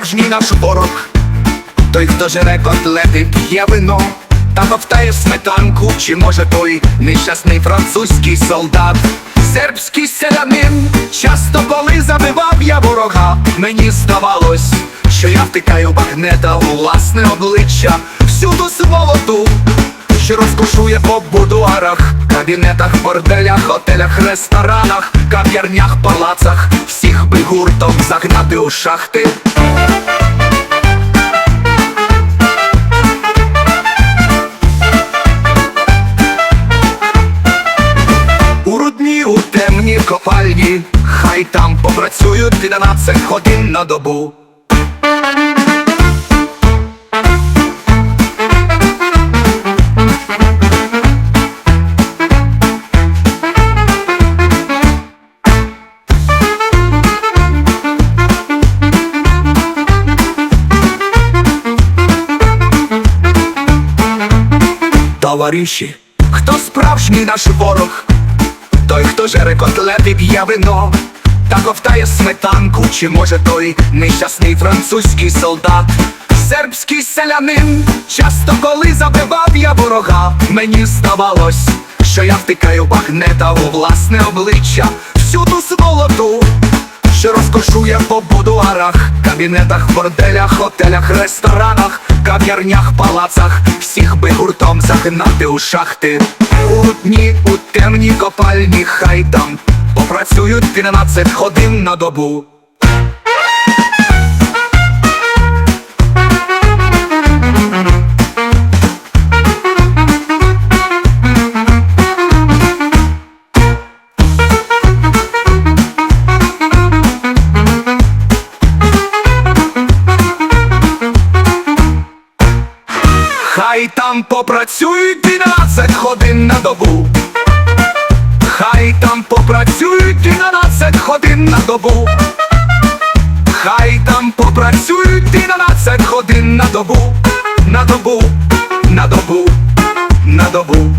справжній наш ворог, той, хто жере котлети, п'є вино та ковтає сметанку, чи може той нещасний французький солдат, сербський селянин, часто коли забивав я ворога, мені здавалось, що я втикаю багнета у власне обличчя, всюду сволоту, що розкошує по будуарах, кабінетах, борделях, готелях, ресторанах, кав'ярнях, палацах, всіх би гуртом загнати у шахти. У у темній копальні, хай там попрацюють 12 годин на добу. Товариші, хто справжній наш ворог? Той, хто жере котлети, п'є вино та ковтає сметанку, чи може той нещасний французький солдат, сербський селянин, часто коли забивав я ворога, мені здавалось, що я втикаю багнета у власне обличчя, всюду сволоту, що розкошує по будуарах, кабінетах, борделях, готелях, ресторанах, кав'ярнях, палацах, всіх би гуртом загнати у шахти. У дні, у темній копальні, хай там попрацюють 12 годин на добу. Там попрацюють 12 годин на добу. Хай там попрацюють 12 годин на добу. Хай там попрацюють 12 годин на добу. На добу, на добу, на добу.